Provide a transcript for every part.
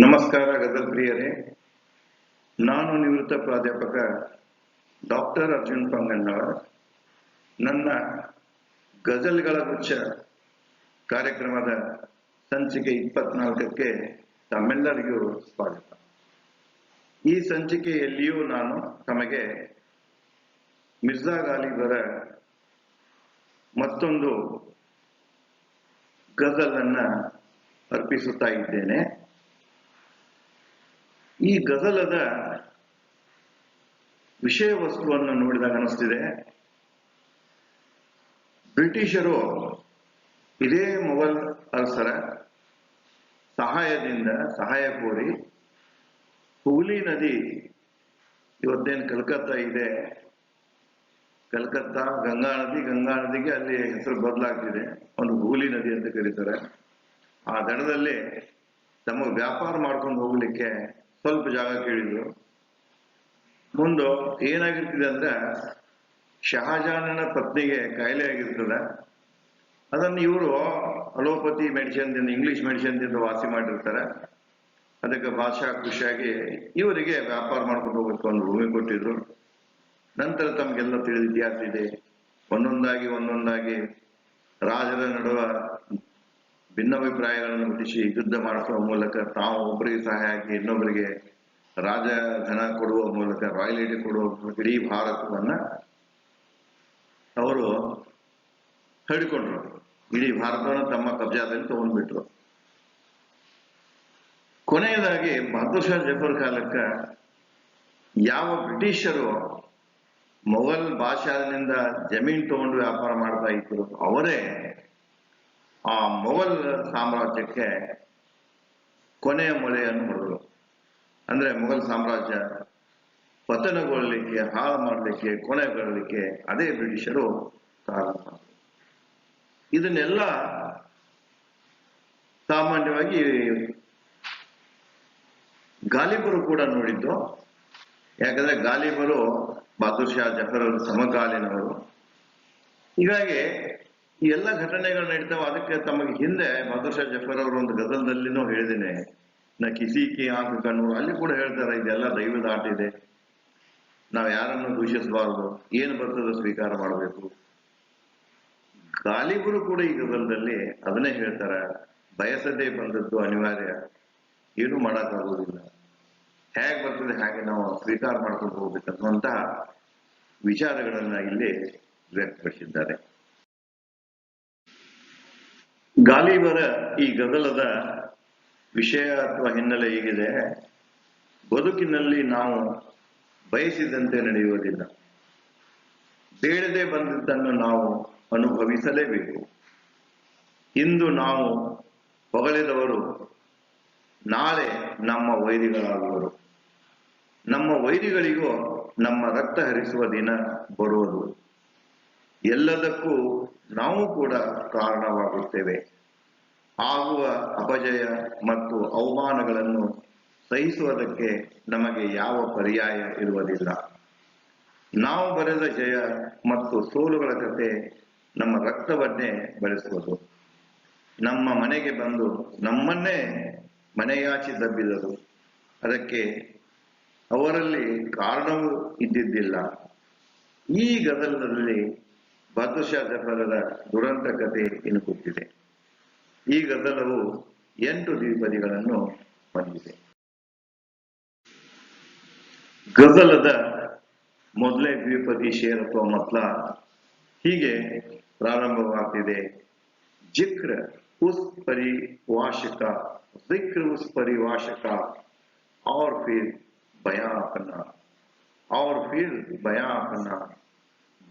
ನಮಸ್ಕಾರ ಗಜಲ್ ಪ್ರಿಯರೇ. ನಾನು ನಿವೃತ್ತ ಪ್ರಾಧ್ಯಾಪಕ ಡಾಕ್ಟರ್ ಅರ್ಜುನ್ ಪಂಗಣ್ಣವರ್. ನನ್ನ ಗಜಲ್ಗಳ ಗುಚ್ಛ ಕಾರ್ಯಕ್ರಮದ ಸಂಚಿಕೆ ಇಪ್ಪತ್ನಾಲ್ಕಕ್ಕೆ ತಮ್ಮೆಲ್ಲರಿಗೂ ಸ್ವಾಗತ. ಈ ಸಂಚಿಕೆಯಲ್ಲಿಯೂ ನಾನು ತಮಗೆ ಮಿರ್ಜಾ ಗಾಲಿಬರ ಮತ್ತೊಂದು ಗಜಲನ್ನ ಅರ್ಪಿಸುತ್ತಾ ಇದ್ದೇನೆ. ಈ ಗಜಲದ ವಿಷಯ ವಸ್ತುವನ್ನು ನೋಡಿದಾಗ ಅನಿಸ್ತಿದೆ. ಬ್ರಿಟಿಷರು ಇದೇ ಮೊಘಲ್ ಅರಸರ ಸಹಾಯದಿಂದ ಸಹಾಯ ಕೋರಿ ಹುಲಿ ನದಿ ಇವತ್ತೇನು ಕಲ್ಕತ್ತಾ ಇದೆ, ಕಲ್ಕತ್ತಾ ಗಂಗಾ ನದಿ, ಗಂಗಾ ನದಿಗೆ ಅಲ್ಲಿ ಹೆಸರು ಬದಲಾಗ್ತಿದೆ, ಒಂದು ಹೂಲಿ ನದಿ ಅಂತ ಕರೀತಾರೆ. ಆ ದಡದಲ್ಲಿ ತಮ್ಮ ವ್ಯಾಪಾರ ಮಾಡ್ಕೊಂಡು ಹೋಗ್ಲಿಕ್ಕೆ ಸ್ವಲ್ಪ ಜಾಗ ಕೇಳಿದ್ರು. ಮುಂದೆ ಏನಾಗಿರ್ತದೆ ಅಂದ್ರೆ ಶಹಜಾನನ ಪತ್ನಿಗೆ ಕಾಯಿಲೆ ಆಗಿರ್ತದೆ. ಅದನ್ನು ಇವರು ಅಲೋಪತಿ ಮೆಡಿಸಿನ್ ಇಂಗ್ಲಿಷ್ ಮೆಡಿಸಿನ್ ದಿಂದ ವಾಸಿ ಮಾಡಿರ್ತಾರೆ. ಅದಕ್ಕೆ ಭಾಷಾ ಖುಷಿಯಾಗಿ ಇವರಿಗೆ ವ್ಯಾಪಾರ ಮಾಡ್ಕೊಂಡು ಹೋಗ್ಬೇಕು ಒಂದು ಭೂಮಿ ಕೊಟ್ಟಿದ್ರು. ನಂತರ ತಮಗೆಲ್ಲ ತಿಳಿದ ಇತಿಹಾಸ ಇದೆ. ಒಂದೊಂದಾಗಿ ಒಂದೊಂದಾಗಿ ರಾಜರ ನಡುವ ಭಿನ್ನಾಭಿಪ್ರಾಯಗಳನ್ನು ಹುಟ್ಟಿಸಿ ಯುದ್ಧ ಮಾಡಿಸುವ ಮೂಲಕ ತಾವು ಒಬ್ಬರಿಗೆ ಸಹಾಯ ಹಾಕಿ ಇನ್ನೊಬ್ಬರಿಗೆ ರಾಜ ಧನ ಕೊಡುವ ಮೂಲಕ ರಾಯಲಿಟಿ ಕೊಡುವ ಮೂಲಕ ಇಡೀ ಭಾರತವನ್ನ ಅವರು ಹೇಳಿಕೊಂಡ್ರು ಇಡೀ ಭಾರತವನ್ನು ತಮ್ಮ ಕಬ್ಜಾದಲ್ಲಿ ತಗೊಂಡ್ಬಿಟ್ರು. ಕೊನೆಯದಾಗಿ ಬಹದ್ದೂರ್ ಶಾ ಜಫರ್ ಕಾಲಕ್ಕ ಯಾವ ಬ್ರಿಟಿಷರು ಮೊಘಲ್ ಬಾಷಾನಿಂದ ಜಮೀನ್ ತಗೊಂಡು ವ್ಯಾಪಾರ ಮಾಡ್ತಾ ಇದ್ರು, ಅವರೇ ಆ ಮೊಘಲ್ ಸಾಮ್ರಾಜ್ಯಕ್ಕೆ ಕೊನೆಯ ಮೊಳೆಯನ್ನು ಹೊಡೆದರು. ಅಂದ್ರೆ ಮೊಘಲ್ ಸಾಮ್ರಾಜ್ಯ ಪತನಗೊಳ್ಳಲಿಕ್ಕೆ ಹಾಳು ಮಾಡಲಿಕ್ಕೆ ಕೊನೆಗೊಳ್ಳಲಿಕ್ಕೆ ಅದೇ ಬ್ರಿಟಿಷರು ಕಾರಣ. ಇದನ್ನೆಲ್ಲ ಸಾಮಾನ್ಯವಾಗಿ ಗಾಲಿಬರು ಕೂಡ ನೋಡಿದ್ದು. ಯಾಕಂದ್ರೆ ಗಾಲಿಬರು ಬಹದ್ದೂರ್ ಶಾ ಜಫರ್ ಸಮಕಾಲೀನವರು. ಹೀಗಾಗಿ ಈ ಎಲ್ಲ ಘಟನೆಗಳು ನಡೀತಾವ, ಅದಕ್ಕೆ ತಮಗೆ ಹಿಂದೆ ಬಹದ್ದೂರ್ ಶಾ ಜಫರ್ ಅವರು ಒಂದು ಗದಲ್ದಲ್ಲಿನೂ ಹೇಳಿದ್ದೀನಿ. ನಾ ಕಿಸಿಕಿ ಆಂಕ ಕಣ್ಣು ಅಲ್ಲಿ ಕೂಡ ಹೇಳ್ತಾರೆ, ಇದೆಲ್ಲ ದೈವದ ಆಟ ಇದೆ. ನಾವು ಯಾರನ್ನು ದೂಷಿಸಬಾರದು. ಏನು ಬರ್ತದೆ ಸ್ವೀಕಾರ ಮಾಡಬೇಕು. ಗಾಲಿಬರು ಕೂಡ ಈ ಗದಲ್ದಲ್ಲಿ ಅದನ್ನೇ ಹೇಳ್ತಾರೆ. ಬಯಸದೇ ಬಂದದ್ದು ಅನಿವಾರ್ಯ. ಏನು ಮಾಡೋಕ್ಕಾಗೋದಿಲ್ಲ. ಹೇಗೆ ಬರ್ತದೆ, ಹಾಗೆ ನಾವು ಸ್ವೀಕಾರ ಮಾಡ್ಕೊಂಡು ಹೋಗ್ಬೇಕನ್ನುವಂತಹ ವಿಚಾರಗಳನ್ನ ಇಲ್ಲಿ ವ್ಯಕ್ತಪಡಿಸಿದ್ದಾರೆ. ಗಾಲಿಬರ ಈ ಗದಲದ ವಿಷಯ ಅಥವಾ ಹಿನ್ನೆಲೆ ಹೇಗಿದೆ. ಬದುಕಿನಲ್ಲಿ ನಾವು ಬಯಸಿದಂತೆ ನಡೆಯುವುದಿಲ್ಲ. ಬೇಡದೆ ಬಂದಿದ್ದನ್ನು ನಾವು ಅನುಭವಿಸಲೇಬೇಕು. ಇಂದು ನಾವು ಹೊಗಳಿದವರು ನಾಳೆ ನಮ್ಮ ವೈರಿಗಳಾಗುವರು. ನಮ್ಮ ವೈರಿಗಳಿಗೂ ನಮ್ಮ ರಕ್ತ ಹರಿಸುವ ದಿನ ಬರುವುದು. ಎಲ್ಲದಕ್ಕೂ ನಾವು ಕೂಡ ಕಾರಣವಾಗುತ್ತೇವೆ. ಆಗುವ ಅಪಜಯ ಮತ್ತು ಅವಮಾನಗಳನ್ನು ಸಹಿಸುವುದಕ್ಕೆ ನಮಗೆ ಯಾವ ಪರ್ಯಾಯ ಇರುವುದಿಲ್ಲ. ನಾವು ಬರೆದ ಜಯ ಮತ್ತು ಸೋಲುಗಳ ಕತೆ ನಮ್ಮ ರಕ್ತವನ್ನೇ ಬೆಳೆಸುವುದು ನಮ್ಮ ಮನೆಗೆ ಬಂದು ನಮ್ಮನ್ನೇ ಮನೆಯಾಚಿ ದಬ್ಬಿದರು. ಅದಕ್ಕೆ ಅವರಲ್ಲಿ ಕಾರಣವೂ ಇದ್ದಿದ್ದಿಲ್ಲ. ಈ ಗದಲದಲ್ಲಿ ಬಹದ್ದೂರ್ ಜಫರದ ದುರಂತ ಕಥೆ ಇಣುಕುತ್ತಿದೆ ಈ ಗದಲವು ಎಂಟು ದ್ವಿಪದಿಗಳನ್ನು ಹೊಂದಿದೆ ಗಜಲದ ಮೊದಲೇ ದ್ವಿಪದಿ ಶೇರ್ ಅಥವಾ ಮತ್ಲ ಹೀಗೆ ಪ್ರಾರಂಭವಾಗ್ತಿದೆ ಜಿಕ್ರ ಉಸ್ ಪರಿವಾಶಕ जिक्र उस परिभाषा का और फिर बयां अपना और फिर बयां अपना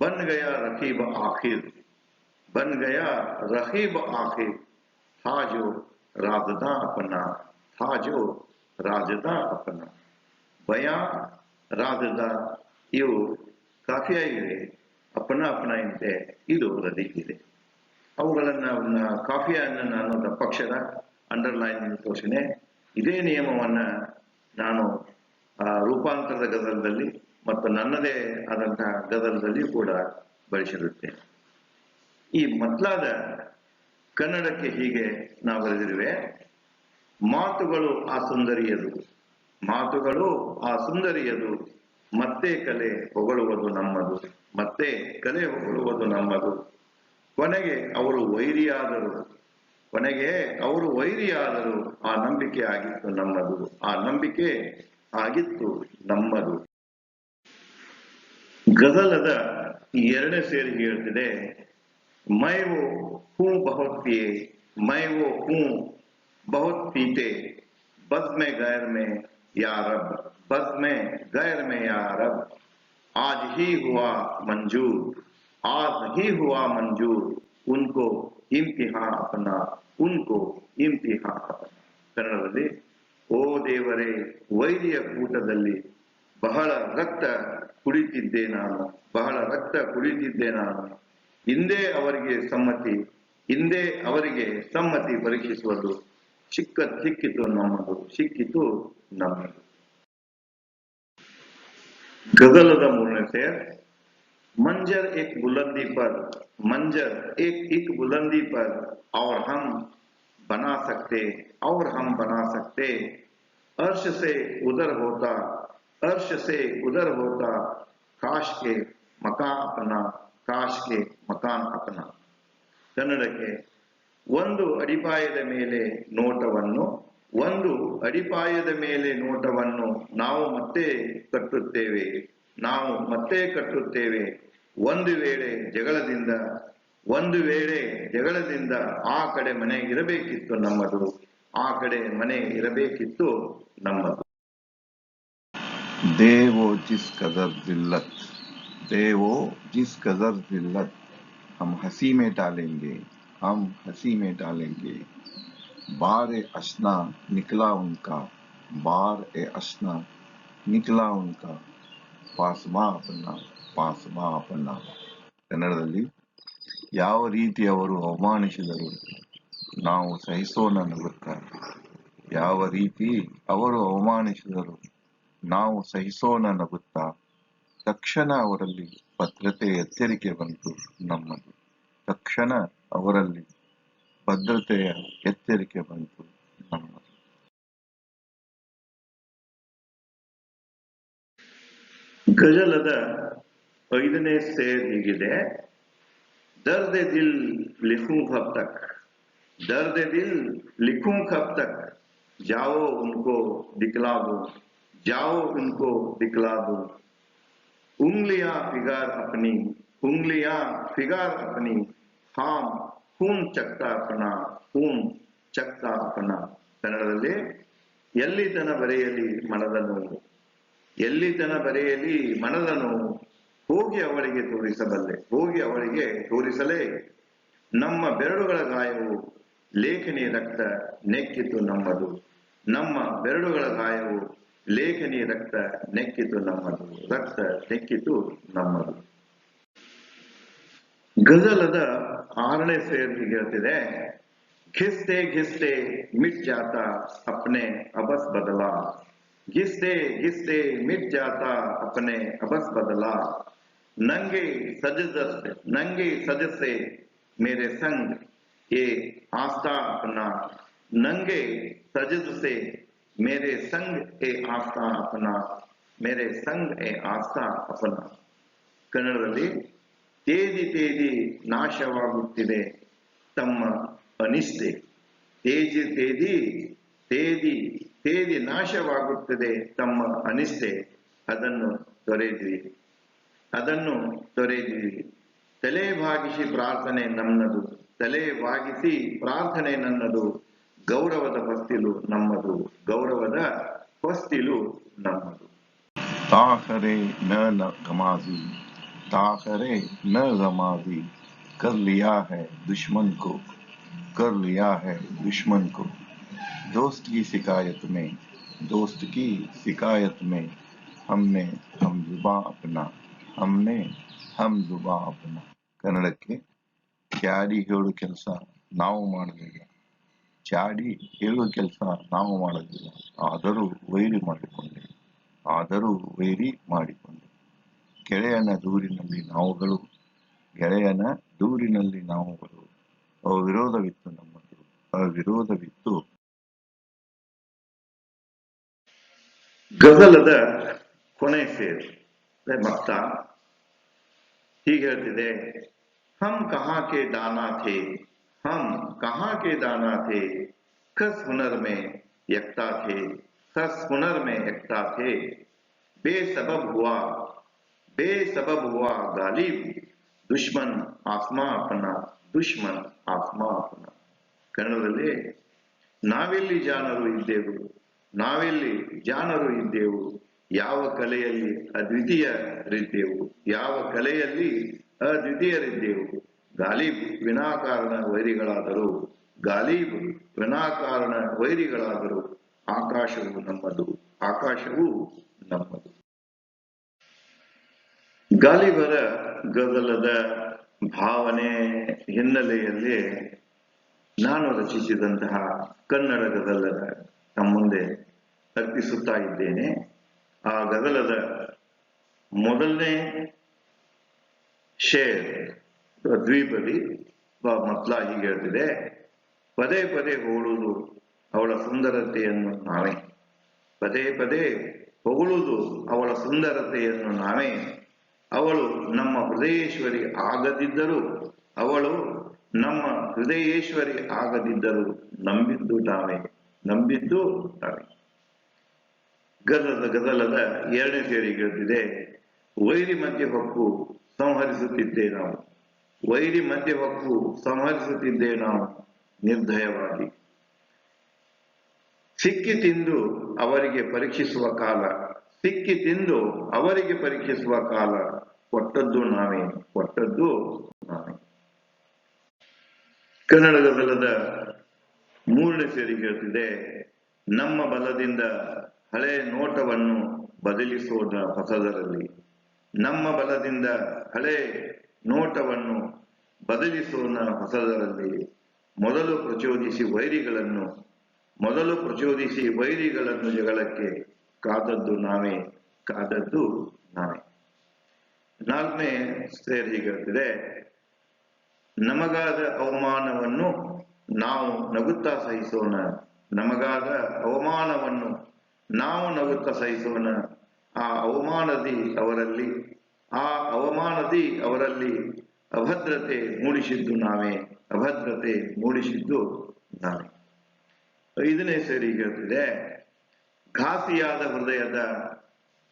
बन गया रकीब आखिर बन गया रकीब आखिर था जो राजदा अपना था जो राजदा अपना बयां ರಾಜದ ಇವು ಕಾಫಿಯಾಗಿವೆ ಅಪನ ಅಪನ ಇಂತೆ ಇದು ರದಿಗಿದೆ ಅವುಗಳನ್ನ ಕಾಫಿಯನ್ನು ನಾನು ದಪ್ಪಕ್ಷರ ಅಂಡರ್ಲೈನ್ ತೋರಿಸಿದೆ ಇದೇ ನಿಯಮವನ್ನ ನಾನು ಆ, ರೂಪಾಂತರದ ಗದಲದಲ್ಲಿ ಮತ್ತು ನನ್ನದೇ ಆದಂತಹ ಗದಲದಲ್ಲಿ ಕೂಡ ಬಳಸಿರುತ್ತೇನೆ ಈ ಮೊದಲಾದ ಕನ್ನಡಕ್ಕೆ ಹೀಗೆ ನಾವು ಬರೆದಿರುವೆ, ಮಾತುಗಳು ಆ ಸುಂದರಿಯದು, ಮಾತುಗಳು ಆ ಸುಂದರಿಯದು, ಮತ್ತೆ ಕಲೆ ಹೊಗಳುವುದು ನಮ್ಮದು, ಮತ್ತೆ ಕಲೆ ಹೊಗಳುವುದು ನಮ್ಮದು. ಕೊನೆಗೆ ಅವರು ವೈರಿಯಾದರು, ಕೊನೆಗೆ ಅವರು ವೈರಿಯಾದರು, ಆ ನಂಬಿಕೆ ಆಗಿತ್ತು ನಮ್ಮದು, ಆ ನಂಬಿಕೆ ಆಗಿತ್ತು ನಮ್ಮದು. ಗಜಲದ ಎರಡನೇ ಸೇರಿ ಹೇಳ್ತಿದೆ मैं वो हूँ बहुत पिए मैं वो हूँ बहुत पीते बस में गैर में या रब बस में गैर में या रब आज ही हुआ मंजूर आज ही हुआ मंजूर उनको इम्तिहान अपना उनको इम्तिहान अपना ಕನ್ನಡದಲ್ಲಿ ಓ ದೇವರೇ ವೈರಿಯ ಕೂಟದಲ್ಲಿ ಬಹಳ ರಕ್ತ ಕುಡಿತಿದ್ದೆ ನಾನು ಬಹಳ ರಕ್ತ ಕುಡಿತಿದ್ದೆ ನಾನು ಹಿಂದೆ ಅವರಿಗೆ ಸಮ್ಮತಿ ಹಿಂದೆ ಅವರಿಗೆ ಸಮ್ಮತಿ ಪರೀಕ್ಷಿಸುವುದು ಸಿಕ್ಕ ಸಿಕ್ಕಿತು ನಮ್ಮದು ಸಿಕ್ಕಿತು ನಮ್ಮದು गजल मूलने से मंजर एक बुलंदी पर मंजर एक एक बुलंदी पर और हम बना सकते और हम बना सकते अर्श से उधर होता अर्श से उधर होता काश के मकान अपना काश के मकान अपना ಕನ್ನಡಕ್ಕೆ ಒಂದು ಅಡಿಪಾಯದ ಮೇಲೆ ನೋಟವನ್ನು ಒಂದು ಅಡಿಪಾಯದ ಮೇಲೆ ನೋಟವನ್ನು ನಾವು ಮತ್ತೆ ಕಟ್ಟುತ್ತೇವೆ ನಾವು ಮತ್ತೆ ಕಟ್ಟುತ್ತೇವೆ ಒಂದು ವೇಳೆ ಜಗಳದಿಂದ ಒಂದು ವೇಳೆ ಜಗಳದಿಂದ ಆ ಕಡೆ ಮನೆ ಇರಬೇಕಿತ್ತು ನಮ್ಮದು ಆ ಕಡೆ ಮನೆ ಇರಬೇಕಿತ್ತು ನಮ್ಮದು दे वो जिस कदर जिल्लत दे वो जिस कदर जिल्लत हम हंसी में डालेंगे हम हंसी में डालेंगे बार ए अशना निकला उनका बार ए अशना निकला उनका ಪಾಸ್ಮಾ ಅಪನ್ನ ಪಾಸ್ಮಾ ಅಪನ್ನ ಕನ್ನಡದಲ್ಲಿ ಯಾವ ರೀತಿ ಅವರು ಅವಮಾನಿಸಿದರು ನಾವು ಸಹಿಸೋಣ ನಗುತ್ತಾ ಯಾವ ರೀತಿ ಅವರು ಅವಮಾನಿಸಿದರು ನಾವು ಸಹಿಸೋಣ ನಗುತ್ತಾ? ತಕ್ಷಣ ಅವರಲ್ಲಿ ಭದ್ರತೆ ಎಚ್ಚರಿಕೆ ಬಂತು ನಮ್ಮದು. ತಕ್ಷಣ ಅವರಲ್ಲಿ ಭದ್ರತೆಯ ಎಚ್ಚರಿಕೆ ಬಂತು ಗಜಲದ ಐದನೇ ಸೇರ್ ಹೀಗಿದೆ. ದರ್ದೆ ದಿಲ್ ಲಿಖು ಕಬ್ ದರ್ದೆ ದಿಲ್ ಲಿಖು ಕಬ್ ಜಾವೋ ಉನ್ಕೋ ದಿಕ್ಲಾಗೋ. जाओ उनको दिखला दो उंगलियां फिगार अपनी उंगलियां फिगार अपनी हाम खून चक्ता अपना खून ಚಕ್ತ ಅಪನ ಕನ್ನಡದಲ್ಲಿ ಎಲ್ಲಿತನ ಬರೆಯಲಿ ಮನದ ನೋವು ಎಲ್ಲಿತನ ಬರೆಯಲಿ ಮನದ ನೋವು ಹೋಗಿ ಅವಳಿಗೆ ತೋರಿಸಬಲ್ಲೆ ಹೋಗಿ ಅವಳಿಗೆ ತೋರಿಸಲೇ ನಮ್ಮ ಬೆರಳುಗಳ ಗಾಯವು ಲೇಖನಿ ರಕ್ತ ನೆಕ್ಕಿತು ನಮ್ಮದು ನಮ್ಮ ಬೆರಳುಗಳ ಗಾಯವು ಲೇಖನಿ ರಕ್ತ ನೆಕ್ಕಿತು ನಮ್ಮದು ರಕ್ತ ನೆಕ್ಕಿತು ನಮ್ಮದು ಗಜಲದ ಆರನೇ ಸೇರ್ ಹೀಗೆ ಹೇಳ್ತಿದೆ घिसते घिसते मिट जाता अपने अबस बदला घिसते घिसते मिट जाता अपने अबस बदला नंगे सजद नंगे सज से मेरे संग ये आस्था अपना नंगे सजद से मेरे संग ए आस्था अपना मेरे संग ए आस्था अपना ಕನ್ನಡದಲ್ಲಿ ತೇದಿ ತೇದಿ ನಾಶವಾಗುತ್ತಿದೆ ತಮ್ಮ ಅನಿಷ್ಠೆ ತೇಜಿ ತೇದಿ ತೇದಿ ತೇದಿ ನಾಶವಾಗುತ್ತದೆ ತಮ್ಮ ಅನಿಷ್ಠೆ ಅದನ್ನು ತೊರೆದ್ವಿ ಅದನ್ನು ತೊರೆದ್ವಿ ತಲೆ ಭಾಗಿಸಿ ಪ್ರಾರ್ಥನೆ ನನ್ನದು ತಲೆ ಭಾಗಿಸಿ ಪ್ರಾರ್ಥನೆ ನನ್ನದು ಗೌರವದ ಹೊಸ್ತಿಲು ನಮ್ಮದು ಗೌರವದ ಹೊಸ್ತಿಲು ನಮ್ಮದು ताखरे न न गमाजी ताखरे न गमाजी कर लिया है दुश्मन को कर लिया है दुश्मन को दोस्त की शिकायत में दोस्त की शिकायत में हमने हम जुबा अपना हमने हम जुबಾ अपना ಕನ್ನಡಕ್ಕೆ ಚಾಡಿ ಹೇಳು ಕೆಲಸ ನಾವು ಮಾಡಲಿಲ್ಲ ಚಾಡಿ ಹೇಳುವ ಕೆಲಸ ನಾವು ಮಾಡಲಿಲ್ಲ ಆದರೂ ವೈರಿ ಮಾಡಿಕೊಂಡೆ. ಆದರೂ ವೈರಿ ಮಾಡಿಕೊಂಡೆ. ಗೆಳೆಯನ ದೂರಿನಲ್ಲಿ ನಾವುಗಳು, ಗೆಳೆಯನ ದೂರಿನಲ್ಲಿ ನಾವುಗಳು ಅವಿರೋಧವಿತ್ತು ನಮ್ಮದು. ಅವಿರೋಧವಿತ್ತು. ಗಜಲದ ಕೊನೆ ಸೇರಿ. ಮತ್ತ ಹೀಗೆ ಹೇಳ್ತಿದೆ ಹಮ್ ಕಹಾ ದಾನಾ ಥೇ ಹಮ್ ಕಹಾ ಕೆ ದಾನಾ ಥೇ ಕಸ್ ಹುನರ್ में यकता थे कस हुनर में यकता थे बेसबब हुआ बेसबब हुआ गालिब दुश्मन आसमा अपना दुश्मन ಆತ್ಮ अपना ಕನ್ನಡದಲ್ಲಿ ನಾವೆಲ್ಲಿ ಜಾಣರು ಇದ್ದೆವು ನಾವೆಲ್ಲಿ ಜಾಣರು ಇದ್ದೆವು ಯಾವ ಕಲೆಯಲ್ಲಿ ಅದ್ವಿತೀಯರಿದ್ದೆವು ಯಾವ ಕಲೆಯಲ್ಲಿ ಅದ್ವಿತೀಯರಿದ್ದೆವು ಗಾಲಿಬ್ ವಿನಾಕಾರಣ ವೈರಿಗಳಾದರೂ ಗಾಲಿಬ್ ವಿನಾಕಾರಣ ವೈರಿಗಳಾದರೂ ಆಕಾಶವು ನಮ್ಮದು ಆಕಾಶವು ನಮ್ಮದು. ಗಾಲಿಬರ ಗದಲದ ಭಾವನೆ ಹಿನ್ನೆಲೆಯಲ್ಲಿ ನಾನು ರಚಿಸಿದಂತಹ ಕನ್ನಡ ಗದಲದ ಮುಂದೆ ಅರ್ಪಿಸುತ್ತಾ ಇದ್ದೇನೆ. ಆ ಗದಲದ ಮೊದಲನೇ ಶೇರ್ ದ್ವೀಪದಿ ಮತ್ಲ ಹೀಗೆ ಹೇಳ್ತಿದೆ ಪದೇ ಪದೇ ಹೋಳುವುದು ಅವಳ ಸುಂದರತೆಯನ್ನು ನಾವೇ. ಪದೇ ಪದೇ ಹೊಗಳುವುದು ಅವಳ ಸುಂದರತೆಯನ್ನು ನಾವೇ. ಅವಳು ನಮ್ಮ ಹೃದಯೇಶ್ವರಿ ಆಗದಿದ್ದರೂ, ಅವಳು ನಮ್ಮ ಹೃದಯೇಶ್ವರಿ ಆಗದಿದ್ದರೂ ನಂಬಿದ್ದು ತಾವೇ ನಂಬಿದ್ದು ತಾವೇ ಗದಲದ ಗದಲದ ಎರಡನೇ ಸೇರಿ ಹೇಳ್ತಿದೆ ವೈರಿ ಮಧ್ಯೆ ಹೊಕ್ಕು ಸಂಹರಿಸುತ್ತಿದ್ದೆ ನಾವು. ವೈರಿ ಮಧ್ಯೆ ಹೊಕ್ಕು ಸಂಹರಿಸುತ್ತಿದ್ದೆ ನಾವು ನಿರ್ದಯವಾಗಿ. ಸಿಕ್ಕಿ ತಿಂದು ಅವರಿಗೆ ಪರೀಕ್ಷಿಸುವ ಕಾಲ, ಸಿಕ್ಕಿ ತಿಂದು ಅವರಿಗೆ ಪರೀಕ್ಷಿಸುವ ಕಾಲ, ಕೊಟ್ಟದ್ದು ನಾವೇ ಕೊಟ್ಟದ್ದು ನಾವೇ. ಕನ್ನಡದ ಬಲದ ಮೂರನೇ ಸೇರಿ ಹೇಳ್ತಿದೆ, ನಮ್ಮ ಬಲದಿಂದ ಹಳೆ ನೋಟವನ್ನು ಬದಲಿಸೋದ ಹೊಸದರಲ್ಲಿ. ನಮ್ಮ ಬಲದಿಂದ ಹಳೆ ನೋಟವನ್ನು ಬದಲಿಸೋಣ ಹೊಸದರಲ್ಲಿ. ಮೊದಲು ಪ್ರಚೋದಿಸಿ ವೈರಿಗಳನ್ನು, ಮೊದಲು ಪ್ರಚೋದಿಸಿ ವೈರಿಗಳನ್ನು ಜಗಳಕ್ಕೆ ಕಾದದ್ದು ನಾವೇ ಕಾದದ್ದು ನಾವೇ. ನಾಲ್ಕನೇ ಸ್ಥೇರ್ ಹೀಗಿರ್ತದೆ ನಮಗಾದ ಅವಮಾನವನ್ನು ನಾವು ನಗುತ್ತಾ ಸಹಿಸೋಣ. ನಮಗಾದ ಅವಮಾನವನ್ನು ನಾವು ನಗುತ್ತಾ ಸಹಿಸೋಣ. ಆ ಅವಮಾನದಿ ಅವರಲ್ಲಿ ಆ ಅವಮಾನದಿ ಅವರಲ್ಲಿ ಅಭದ್ರತೆ ಮೂಡಿಸಿದ್ದು ನಾವೇ. ಅಭದ್ರತೆ ಮೂಡಿಸಿದ್ದು ನಾವೇ. ಐದನೇ ಸರಿ ಹೇಳ್ತಿದೆ, ಘಾಸಿಯಾದ ಹೃದಯದ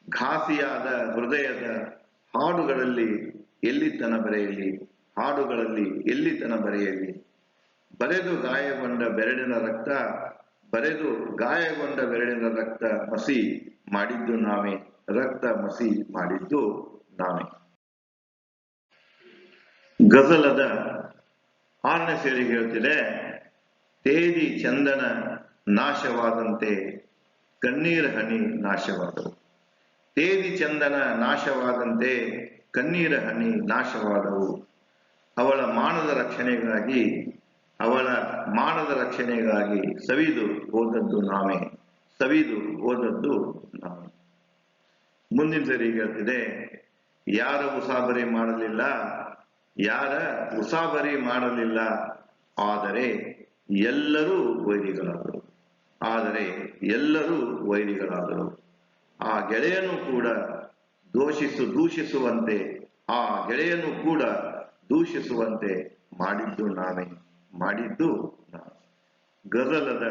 ಘಾಸಿಯಾದ ಹೃದಯದ ಹಾಡುಗಳಲ್ಲಿ ಎಲ್ಲಿತನ ಬರೆಯಲಿ? ಹಾಡುಗಳಲ್ಲಿ ಎಲ್ಲಿತನ ಬರೆಯಲಿ? ಬರೆದು ಗಾಯಗೊಂಡ ಬೆರಳಿನ ರಕ್ತ, ಬರೆದು ಗಾಯಗೊಂಡ ಬೆರಳಿನ ರಕ್ತ ಮಸಿ ಮಾಡಿದ್ದು ನಾವೇ. ರಕ್ತ ಮಸಿ ಮಾಡಿದ್ದು ನಾವೇ. ಗಜಲದ ಆರನೇ ಸೇರಿ ಹೇಳ್ತಿದೆ ತೇದಿ ಚಂದನ ನಾಶವಾದಂತೆ ಕಣ್ಣೀರ ಹನಿ ನಾಶವಾದವು. ತೇದಿ ಚಂದನ ನಾಶವಾದಂತೆ ಕಣ್ಣೀರ ಹನಿ ನಾಶವಾದವು. ಅವಳ ಮಾನದ ರಕ್ಷಣೆಗಾಗಿ, ಅವಳ ಮಾನದ ರಕ್ಷಣೆಗಾಗಿ ಸವಿದು ಹೋದದ್ದು ನಾವೇ. ಸವಿದು ಹೋದದ್ದು ನಾವೇ. ಮುಂದಿನ ಸರಿ ಹೇಳ್ತಿದೆ ಯಾರ ಉಸಾಬರಿ ಮಾಡಲಿಲ್ಲ? ಯಾರ ಉಸಾಬರಿ ಮಾಡಲಿಲ್ಲ? ಆದರೆ ಎಲ್ಲರೂ ವೈರಿಗಳಾದರು. ಆದರೆ ಎಲ್ಲರೂ ವೈರಿಗಳಾದರು. ಆ ಗೆಳೆಯನ್ನು ಕೂಡ ದೋಷಿಸು, ದೂಷಿಸುವಂತೆ, ಆ ಗೆಳೆಯನ್ನು ಕೂಡ ದೂಷಿಸುವಂತೆ ಮಾಡಿದ್ದು ನಾನೇ ಮಾಡಿದ್ದು ನಾನು ಗಜಲದ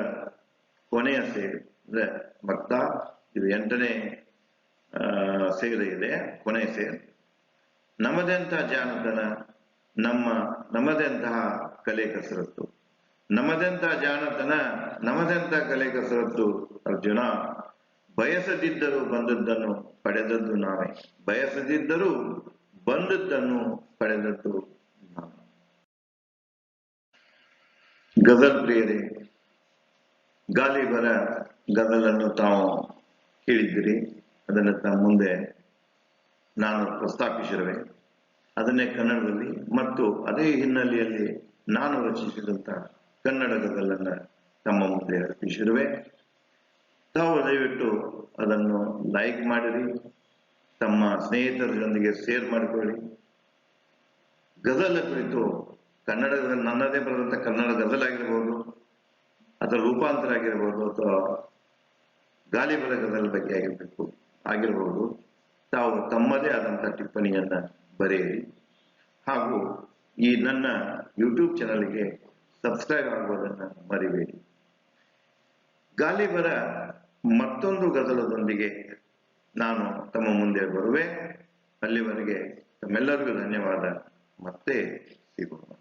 ಕೊನೆಯ ಸೇರು ಅಂದ್ರೆ ಭಕ್ತ, ಇದು ಎಂಟನೇ ಸೇರು ಇದೆ, ಕೊನೆಯ ಸೇರು ನಮ್ಮದೆಂತಹ ಜಾಣತನ ನಮ್ಮ, ನಮ್ಮದೆಂತಹ ಕಲೆ ಕಸರತ್ತು. ನಮ್ಮದೆಂತಹ ಜಾಣತನ ನಮ್ಮದೆಂತಹ ಕಲೆ ಕಸರತ್ತು ಅರ್ಜುನ, ಬಯಸದಿದ್ದರೂ ಬಂದದ್ದನ್ನು ಪಡೆದದ್ದು ನಾವೇ. ಬಯಸದಿದ್ದರೂ ಬಂದದ್ದನ್ನು ಪಡೆದದ್ದು ನಾವೇ. ಗಜಲ್ ಪ್ರಿಯರೇ, ಗಾಲಿಬರ ಗಜಲನ್ನು ತಾವು ಕೇಳಿದ್ದೀರಿ. ಅದನ್ನು ತಾವು ಮುಂದೆ ನಾನು ಪ್ರಸ್ತಾಪಿಸಿರುವೆ. ಅದನ್ನೇ ಕನ್ನಡದಲ್ಲಿ ಮತ್ತು ಅದೇ ಹಿನ್ನೆಲೆಯಲ್ಲಿ ನಾನು ರಚಿಸಿದಂತ ಕನ್ನಡ ಗದಲನ್ನ ತಮ್ಮ ಮುಂದೆ ಅರ್ಪಿಸಿರುವೆ. ತಾವು ದಯವಿಟ್ಟು ಅದನ್ನು ಲೈಕ್ ಮಾಡಿರಿ. ತಮ್ಮ ಸ್ನೇಹಿತರ ಜೊತೆಗೆ ಶೇರ್ ಮಾಡಿಕೊಳ್ಳಿ. ಗದಲ ಕುರಿತು ಕನ್ನಡದ ನನ್ನದೇ ಬರೆದಂತ ಕನ್ನಡ ಗದಲಾಗಿರ್ಬೋದು ಆಗಿರ್ಬೋದು ಅಥವಾ ರೂಪಾಂತರ ಆಗಿರ್ಬೋದು, ಅಥವಾ ಗಾಲಿಬರ ಬರಗದ ಬಗ್ಗೆ ಆಗಿರ್ಬೇಕು ಆಗಿರಬಹುದು ತಾವು ತಮ್ಮದೇ ಆದಂಥ ಟಿಪ್ಪಣಿಯನ್ನ ಬರೆಯಿರಿ. ಹಾಗೂ ಈ ನನ್ನ ಯೂಟ್ಯೂಬ್ ಚಾನಲ್ಗೆ ಸಬ್ಸ್ಕ್ರೈಬ್ ಆಗುವುದನ್ನು ಮರಿಬೇಡಿ. ಗಾಲಿಬರ ಮತ್ತೊಂದು ಗದಲದೊಂದಿಗೆ ನಾನು ತಮ್ಮ ಮುಂದೆ ಬರುವೆ. ಅಲ್ಲಿವರೆಗೆ ತಮ್ಮೆಲ್ಲರಿಗೂ ಧನ್ಯವಾದ. ಮತ್ತೆ ಸಿಗೋಣ.